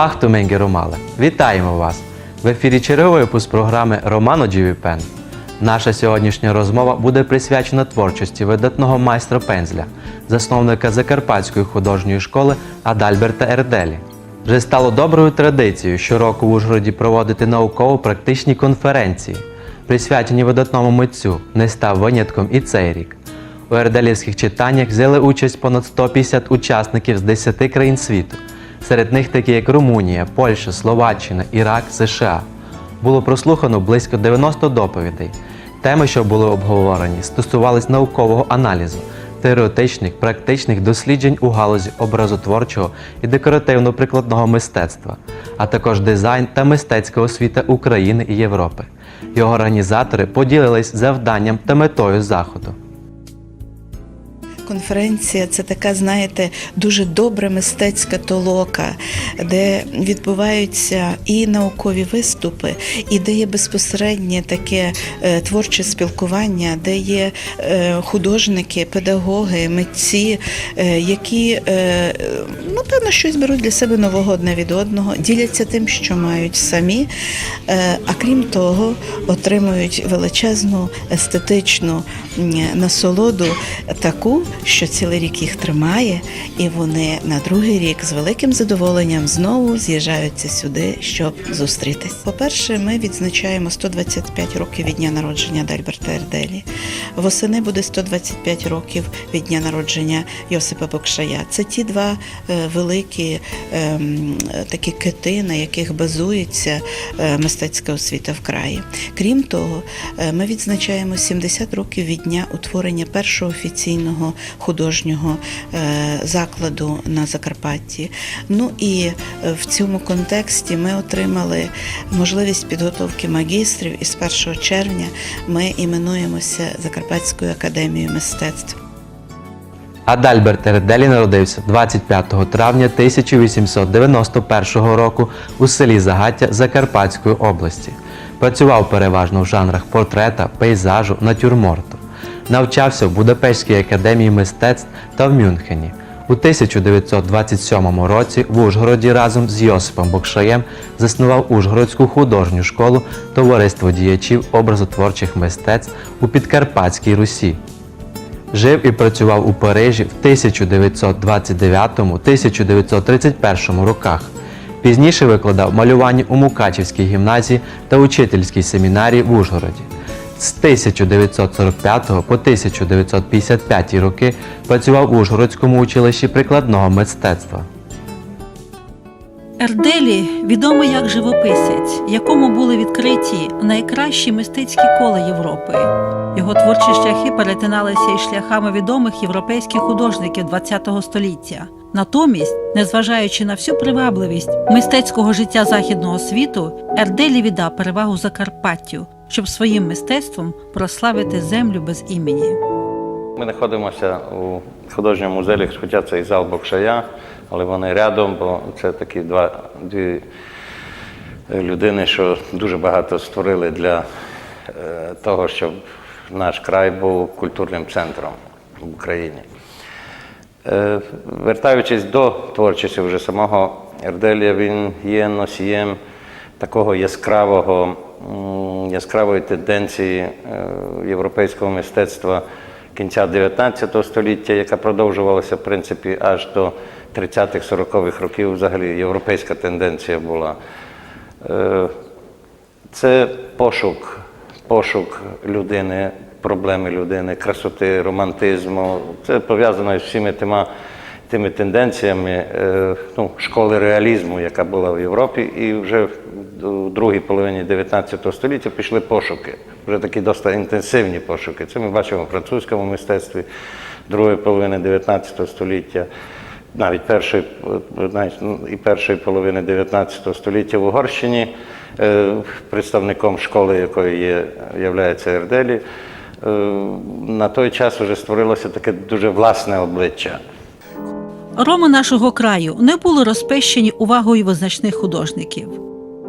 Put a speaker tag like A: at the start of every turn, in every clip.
A: Бахту Менге Ромале! Вітаємо вас! В ефірі черговий випуск програми Романо Джівіпен. Наша сьогоднішня розмова буде присвячена творчості видатного майстра пензля, засновника Закарпатської художньої школи Адальберта Ерделі. Вже стало доброю традицією щороку в Ужгороді проводити науково-практичні конференції, присвячені видатному митцю. Не став винятком і цей рік. У ерделівських читаннях взяли участь понад 150 учасників з 10 країн світу. Серед них такі як Румунія, Польща, Словаччина, Ірак, США. Було прослухано близько 90 доповідей. Теми, що були обговорені, стосувались наукового аналізу, теоретичних, практичних досліджень у галузі образотворчого і декоративно-прикладного мистецтва, а також дизайн та мистецька освіта України і Європи. Його організатори поділились завданням та метою заходу.
B: Конференція це така, знаєте, дуже добра мистецька толока, де відбуваються і наукові виступи, і де є безпосереднє таке е, творче спілкування, де є е, художники, педагоги, митці, е, які е, напевно щось беруть для себе нового одне від одного, діляться тим, що мають самі, а крім того, отримують величезну естетичну насолоду таку, що цілий рік їх тримає, і вони на другий рік з великим задоволенням знову з'їжджаються сюди, щоб зустрітись. По-перше, ми відзначаємо 125 років від дня народження Дальберта Ерделі. Восени буде 125 років від дня народження Йосипа Бокшая. Це ті два е, великі ем, такі кити, на яких базується е, мистецька освіта в краї. Крім того, е, ми відзначаємо 70 років від дня утворення першого офіційного художнього е, закладу на Закарпатті. Ну і е, в цьому контексті ми отримали можливість підготовки магістрів, і з 1 червня ми іменуємося Закарпатською академією мистецтв.
A: Адальберт Ерделі народився 25 травня 1891 року у селі Загаття Закарпатської області. Працював переважно в жанрах портрета, пейзажу, натюрморту. Навчався в Будапештській академії мистецтв та в Мюнхені. У 1927 році в Ужгороді разом з Йосипом Бокшаєм заснував Ужгородську художню школу Товариство діячів образотворчих мистецтв у Підкарпатській Русі. Жив і працював у Парижі в 1929-1931 роках. Пізніше викладав малювання у Мукачівській гімназії та учительській семінарії в Ужгороді. З 1945 по 1955 роки працював у Ужгородському училищі прикладного мистецтва.
C: Ерделі відомий як живописець, якому були відкриті найкращі мистецькі кола Європи. Його творчі шляхи перетиналися із шляхами відомих європейських художників ХХ століття. Натомість, незважаючи на всю привабливість мистецького життя західного світу, Ерделі віддав перевагу Закарпаттю, щоб своїм мистецтвом прославити землю без імені.
D: Ми знаходимося у художньому музеї, хоча це і зал Бокшая, але вони рядом, бо це такі два, дві людини, що дуже багато створили для е, того, щоб наш край був культурним центром в Україні. Е, Вертаючись до творчості вже самого Ерделія, він є носієм такого яскравого, яскравої тенденції е, європейського мистецтва кінця 19 століття, яка продовжувалася, в принципі, аж до 30-х-40-х років. Взагалі європейська тенденція була. Е, Це пошук, пошук людини, проблеми людини, красоти, романтизму. Це пов'язано з всіми тима, тими тенденціями е, ну, школи реалізму, яка була в Європі, і вже в другій половині 19 століття пішли пошуки. Вже такі досить інтенсивні пошуки. Це ми бачимо в французькому мистецтві другої половини 19 століття навіть першої, е, навіть, ну, і першої половини 19 століття в Угорщині, е, представником школи, якою є, являється Ерделі, на той час вже створилося таке дуже власне обличчя.
C: Роми нашого краю не були розпещені увагою визначних художників.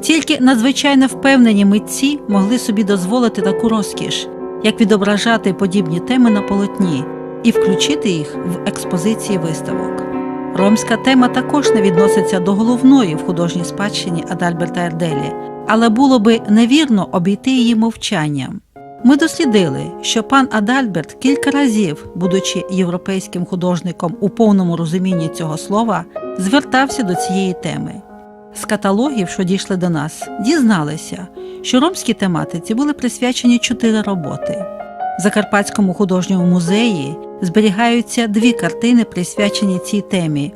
C: Тільки надзвичайно впевнені митці могли собі дозволити таку розкіш, як відображати подібні теми на полотні і включити їх в експозиції виставок. Ромська тема також не відноситься до головної в художній спадщині Адальберта Ерделі, але було би невірно обійти її мовчанням. Ми дослідили, що пан Адальберт кілька разів, будучи європейським художником у повному розумінні цього слова, звертався до цієї теми. З каталогів, що дійшли до нас, дізналися, що ромській тематиці були присвячені чотири роботи. В Закарпатському художньому музеї зберігаються дві картини, присвячені цій темі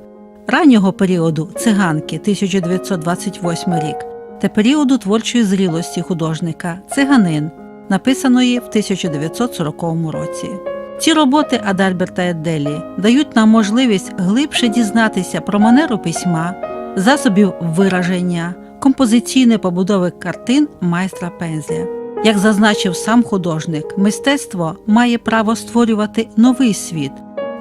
C: раннього періоду циганки 1928 рік та періоду творчої зрілості художника Циганин, написаної в 1940 році. Ці роботи Адальберта Едделі дають нам можливість глибше дізнатися про манеру письма, засобів вираження, композиційної побудови картин майстра Пензля. Як зазначив сам художник, мистецтво має право створювати новий світ.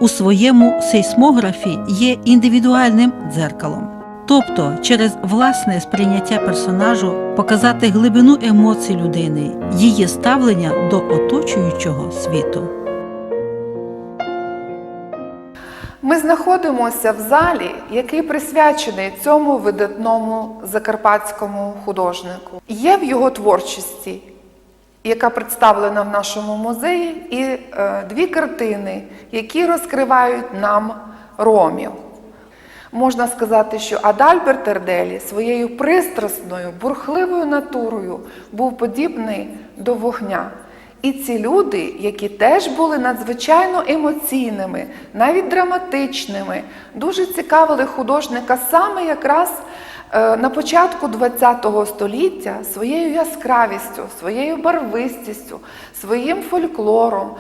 C: У своєму сейсмографі є індивідуальним дзеркалом. Тобто через власне сприйняття персонажу показати глибину емоцій людини, її ставлення до оточуючого світу.
E: Ми знаходимося в залі, який присвячений цьому видатному закарпатському художнику. Є в його творчості, яка представлена в нашому музеї, і е, дві картини, які розкривають нам ромів. Можна сказати, що Адальберт Ерделі своєю пристрасною, бурхливою натурою був подібний до вогня. І ці люди, які теж були надзвичайно емоційними, навіть драматичними, дуже цікавили художника саме якраз е, на початку ХХ століття своєю яскравістю, своєю барвистістю, своїм фольклором.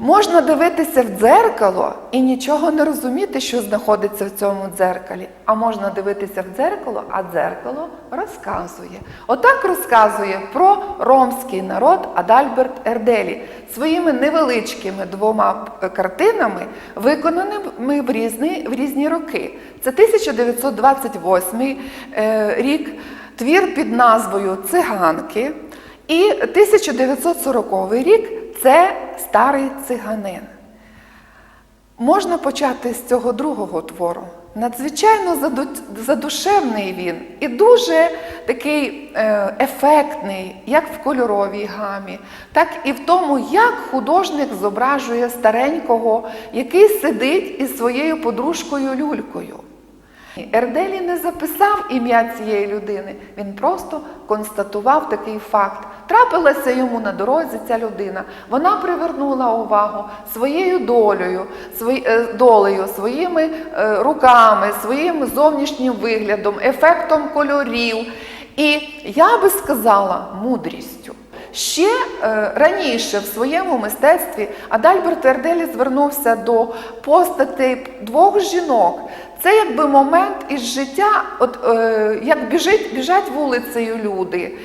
E: Можна дивитися в дзеркало і нічого не розуміти, що знаходиться в цьому дзеркалі. А можна дивитися в дзеркало, а дзеркало розказує. Отак розказує про ромський народ Адальберт Ерделі своїми невеличкими двома е, картинами, виконаними в різні, в різні роки. Це 1928 е, рік, твір під назвою Циганки. І 1940 рік це старий циганин. Можна почати з цього другого твору. Надзвичайно задушевний він і дуже такий е, ефектний, як в кольоровій гамі, так і в тому, як художник зображує старенького, який сидить із своєю подружкою люлькою. Ерделі не записав ім'я цієї людини, він просто констатував такий факт. Трапилася йому на дорозі ця людина. Вона привернула увагу своєю долею, е, долею, своїми е, руками, своїм зовнішнім виглядом, ефектом кольорів. І я би сказала мудрістю. Ще е, раніше в своєму мистецтві Адальберт Ерделі звернувся до постатей двох жінок. Це якби момент із життя, от як біжить, біжать вулицею люди.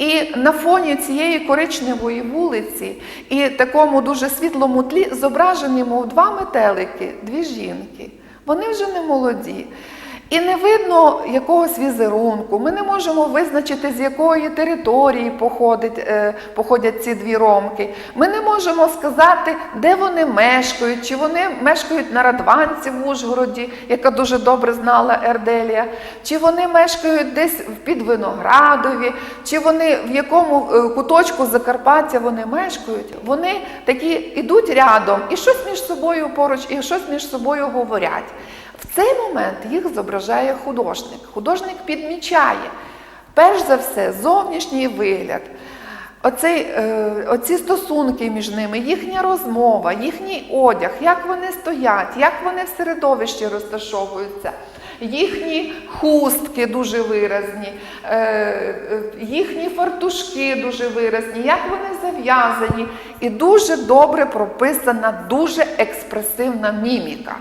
E: І на фоні цієї коричневої вулиці і такому дуже світлому тлі зображені, мов два метелики, дві жінки. Вони вже не молоді. І не видно якогось візерунку. Ми не можемо визначити, з якої території походить, е, походять ці дві ромки. Ми не можемо сказати, де вони мешкають, чи вони мешкають на Радванці в Ужгороді, яка дуже добре знала Ерделія, чи вони мешкають десь в Підвиноградові, чи вони в якому е, куточку Закарпаття вони мешкають. Вони такі ідуть рядом і щось між собою поруч, і щось між собою говорять. В цей момент їх зображає художник. Художник підмічає, перш за все, зовнішній вигляд, оцей, е, оці стосунки між ними, їхня розмова, їхній одяг, як вони стоять, як вони в середовищі розташовуються. Їхні хустки дуже виразні, е, е, їхні фартушки дуже виразні, як вони зав'язані, і дуже добре прописана, дуже експресивна міміка.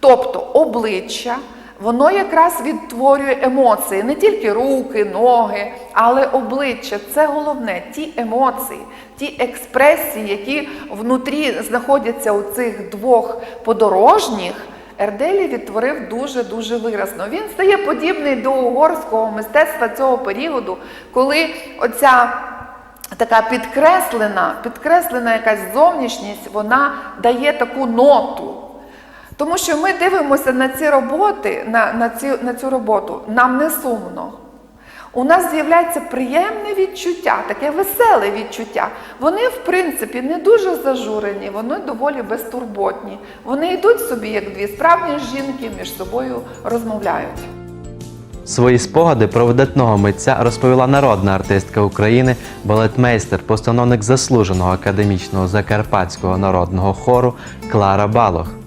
E: Тобто обличчя, воно якраз відтворює емоції, не тільки руки, ноги, але обличчя це головне, ті емоції, ті експресії, які внутрі знаходяться у цих двох подорожніх. Ерделі відтворив дуже-дуже виразно. Він стає подібний до угорського мистецтва цього періоду, коли оця така підкреслена, підкреслена якась зовнішність, вона дає таку ноту. Тому що ми дивимося на ці роботи, на, на, ці, на цю роботу, нам не сумно. У нас з'являється приємне відчуття, таке веселе відчуття. Вони, в принципі, не дуже зажурені, вони доволі безтурботні. Вони йдуть собі, як дві справжні жінки, між собою розмовляють.
A: Свої спогади про видатного митця розповіла народна артистка України, балетмейстер, постановник заслуженого академічного закарпатського народного хору Клара Балох.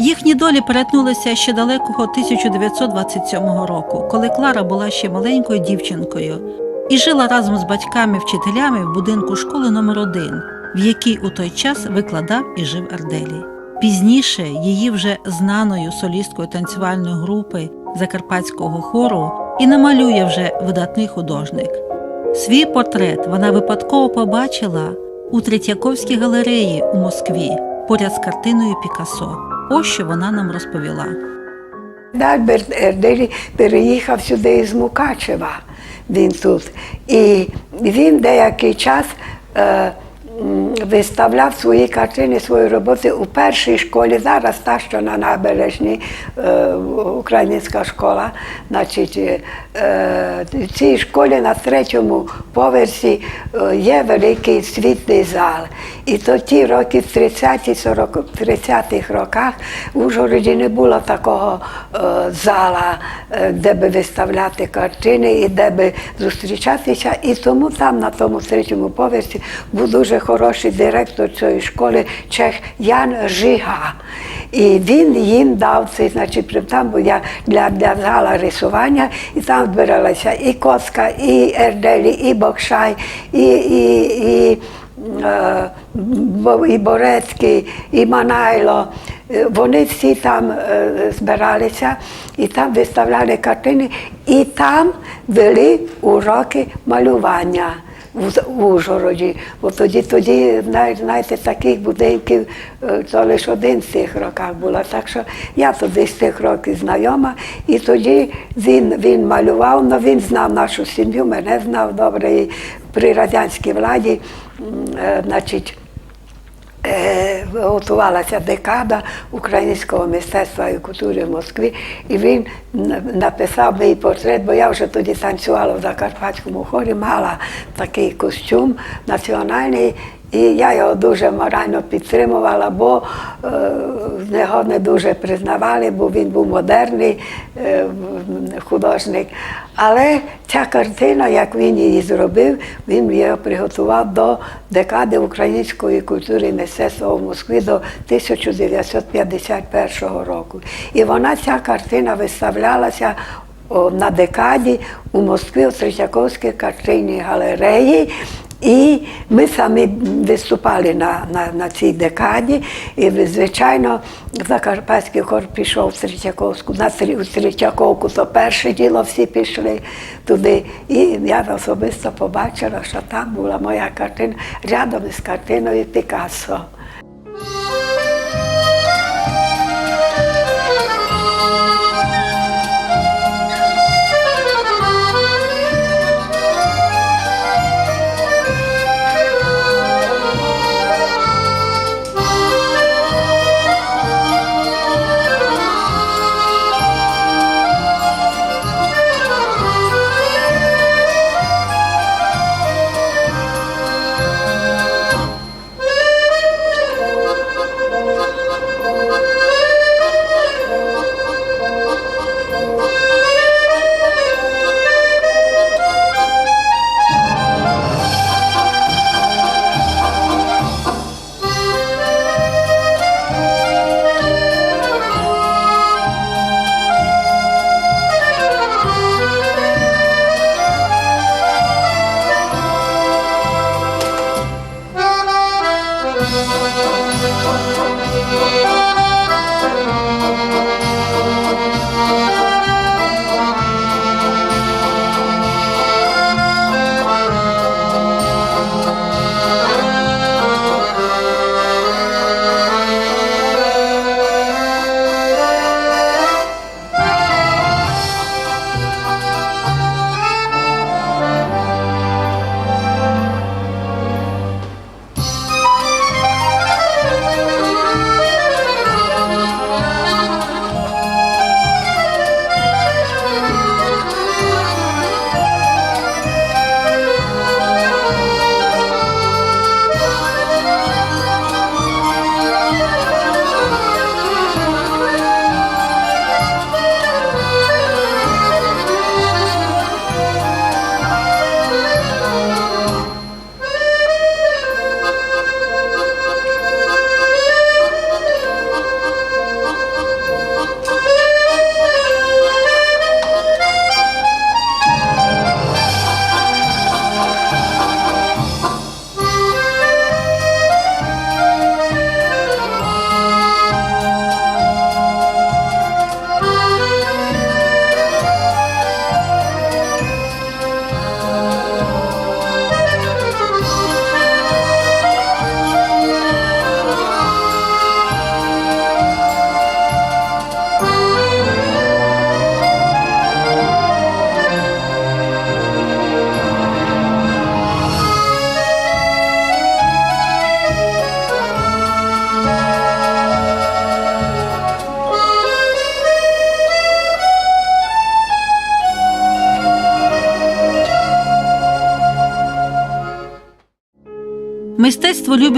C: Їхні долі перетнулися ще далекого 1927 року, коли Клара була ще маленькою дівчинкою і жила разом з батьками-вчителями в будинку школи номер 1 в якій у той час викладав і жив Арделі. Пізніше її вже знаною солісткою танцювальної групи Закарпатського хору і намалює вже видатний художник. Свій портрет вона випадково побачила у Третьяковській галереї у Москві поряд з картиною Пікассо. Ось що вона нам розповіла.
F: Альберт Ерделі переїхав сюди із Мукачева. Він тут. І він деякий час е, виставляв свої картини, свої роботи у першій школі. Зараз та, що на набережній е, українська школа. Значить, е, в цій школі на третьому поверсі е, є великий світлий зал. І то ті роки, в 30-ті, 40 30-х роках в Ужгороді не було такого е, зала, е, де би виставляти картини і де би зустрічатися. І тому там, на тому третьому поверсі, був дуже хороший директор цієї школи Чех Ян Жига. І він їм дав цей, значить, там був я для, для зала рисування, і там збиралася і Коцка, і Ерделі, і Бокшай, і, і, і е, і Борецький, і Манайло. Е, Вони всі там е, збиралися і там виставляли картини, і там вели уроки малювання в Ужгороді. Бо тоді, тоді знаєте, таких будинків е, то лише один з цих роках була. Так що я тоді з тих років знайома, і тоді він, він малював, але він знав нашу сім'ю, мене знав добре. І при радянській владі, е, значить, готувалася декада українського мистецтва і культури в Москві, і він написав мій портрет, бо я вже тоді танцювала в Закарпатському хорі, мала такий костюм національний. І я його дуже морально підтримувала, бо е, його не дуже признавали, бо він був модерний е, художник. Але ця картина, як він її зробив, він її приготував до декади української культури мистецтва в Москві до 1951 року. І вона, ця картина, виставлялася на декаді у Москві у Третьяковській картинній галереї. І ми самі виступали на, на, на цій декаді. І, звичайно, Закарпатський хор пішов в Третьяковську, на у Третьяковку, то перше діло всі пішли туди. І я особисто побачила, що там була моя картина рядом із картиною Пікассо.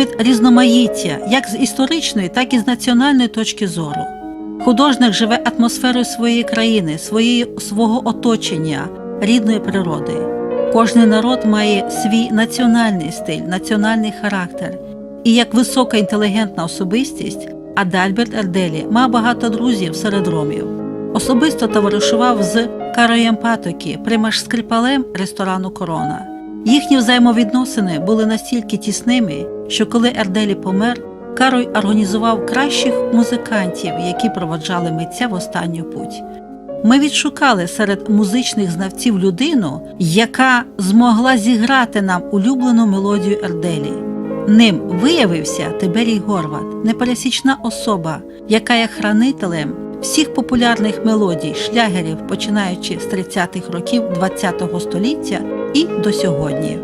C: Любить різноманіття як з історичної, так і з національної точки зору. Художник живе атмосферою своєї країни, своєї, свого оточення, рідної природи. Кожний народ має свій національний стиль, національний характер. І як висока інтелігентна особистість, Адальберт Ерделі мав багато друзів серед ромів. Особисто товаришував з Кароєм Патокі, примаш скрипалем ресторану Корона. Їхні взаємовідносини були настільки тісними, що коли Ерделі помер, Карой організував кращих музикантів, які проводжали митця в останню путь. Ми відшукали серед музичних знавців людину, яка змогла зіграти нам улюблену мелодію Ерделі. Ним виявився Тиберій Горват, непересічна особа, яка є хранителем всіх популярних мелодій, шлягерів, починаючи з 30-х років ХХ століття і до сьогодні.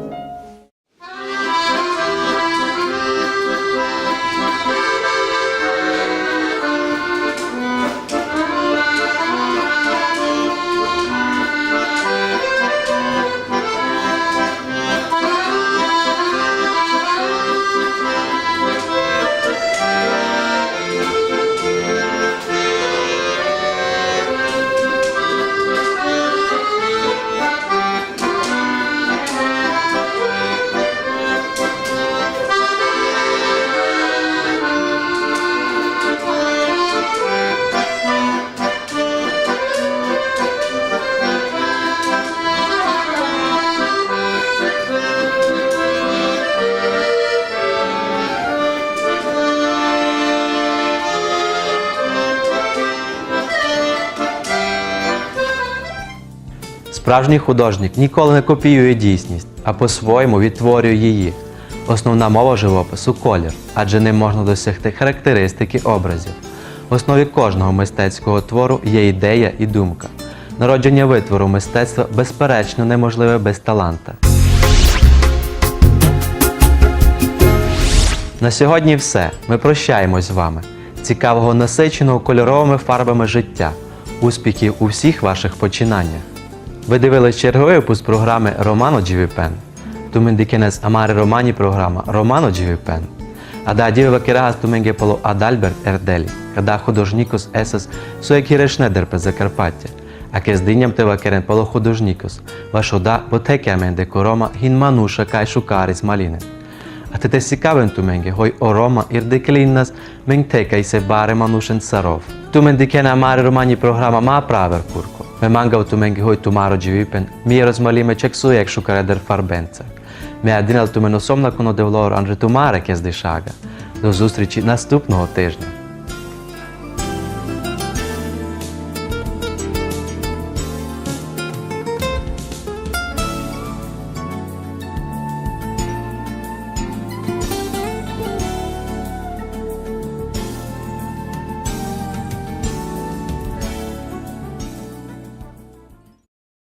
A: Справжній художник ніколи не копіює дійсність, а по-своєму відтворює її. Основна мова живопису колір, адже ним можна досягти характеристики образів. В основі кожного мистецького твору є ідея і думка. Народження витвору мистецтва безперечно неможливе без таланта. На сьогодні все. Ми прощаємось з вами. Цікавого насиченого кольоровими фарбами життя. Успіхів у всіх ваших починаннях. Ви дивились черговий випуск програми Романо Джівіпен. Тумендікенес Амари Романі програма Романо Джівіпен. Ада дівела кирагас туменге поло Адальберт Ерделі, када художнікос есес суекірешнедер пе Закарпаття. А ке здиням тева керен поло художнікос, вашода потекямен де корома гін мануша кай шукарис маліне. A te tessikaven tu menge, hoj oroma irdekelinnas mengteka se bare manushen sarov. Tu men dikena mare romani programa ma praver kurko. Me manga të mengi hoj të maro gjivipen, mi erës më lime që kësu e këshu dër farbence. Me adinal të menosom në kuno devlor, andre të mare kjes dishaga. Do zustri që nastup në hotejshnë.